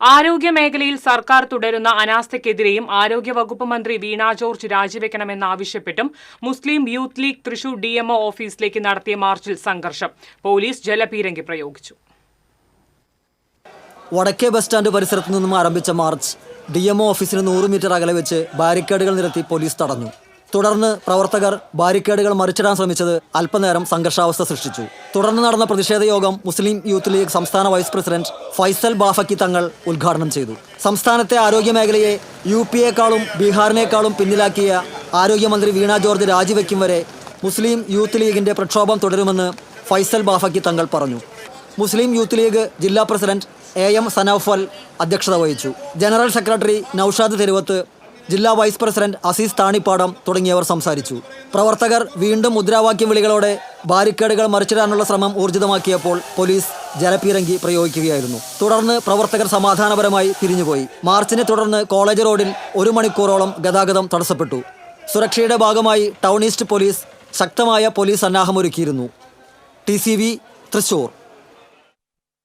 ആരോഗ്യ മേഖലയിൽ സർക്കാർ തുടരുന്ന അനാസ്ഥയ്ക്കെതിരെയും ആരോഗ്യവകുപ്പ് മന്ത്രി Veena George രാജിവെക്കണമെന്നാവശ്യപ്പെട്ടും Muslim youth league Thrissur DMO ഓഫീസിലേക്ക് നടത്തിയ മാർച്ചിൽ സംഘർഷം. പോലീസ് ജലപീരങ്കി പ്രയോഗിച്ചു. വടക്കേ ബസ് സ്റ്റാൻഡ് പരിസരത്തു നിന്നും ആരംഭിച്ച മാർച്ച് ഡി എം ഓഫീസിന് നൂറ് മീറ്റർ അകലെ വെച്ച് ബാരിക്കേഡുകൾ നിരത്തി പോലീസ് തടഞ്ഞു. തുടർന്ന് പ്രവർത്തകർ ബാരിക്കേഡുകൾ മറിച്ചിടാൻ ശ്രമിച്ചത് അല്പനേരം സംഘർഷാവസ്ഥ സൃഷ്ടിച്ചു. തുടർന്ന് നടന്ന പ്രതിഷേധ യോഗം മുസ്ലിം യൂത്ത് ലീഗ് സംസ്ഥാന വൈസ് പ്രസിഡന്റ് ഫൈസൽ ബാഫക്കി തങ്ങൾ ഉദ്ഘാടനം ചെയ്തു. സംസ്ഥാനത്തെ ആരോഗ്യ മേഖലയെ യു പിയേക്കാളും ബീഹാറിനേക്കാളും പിന്നിലാക്കിയ ആരോഗ്യമന്ത്രി വീണ ജോർജ് രാജിവെക്കും വരെ മുസ്ലിം യൂത്ത് ലീഗിന്റെ പ്രക്ഷോഭം തുടരുമെന്ന് ഫൈസൽ ബാഫക്കി തങ്ങൾ പറഞ്ഞു. മുസ്ലിം യൂത്ത് ലീഗ് ജില്ലാ പ്രസിഡന്റ് എ എം സനൌഫൽ അധ്യക്ഷത വഹിച്ചു. ജനറൽ സെക്രട്ടറി നൌഷാദ് തെരുവത്ത് ജില്ലാ വൈസ് പ്രസിഡന്റ് അസീസ് താണിപ്പാടം തുടങ്ങിയവർ സംസാരിച്ചു. പ്രവർത്തകർ വീണ്ടും മുദ്രാവാക്യം വിളികളോടെ ബാരിക്കേഡുകൾ മറിച്ചിടാനുള്ള ശ്രമം ഊർജിതമാക്കിയപ്പോൾ പോലീസ് ജലപീരങ്കി പ്രയോഗിക്കുകയായിരുന്നു. തുടർന്ന് പ്രവർത്തകർ സമാധാനപരമായി പിരിഞ്ഞുപോയി. മാർച്ചിനെ തുടർന്ന് കോളേജ് റോഡിൽ ഒരു മണിക്കൂറോളം ഗതാഗതം തടസ്സപ്പെട്ടു. സുരക്ഷയുടെ ഭാഗമായി ടൗൺ ഈസ്റ്റ് പോലീസ് ശക്തമായ police സന്നാഹമൊരുക്കിയിരുന്നു. T C V Thrissur.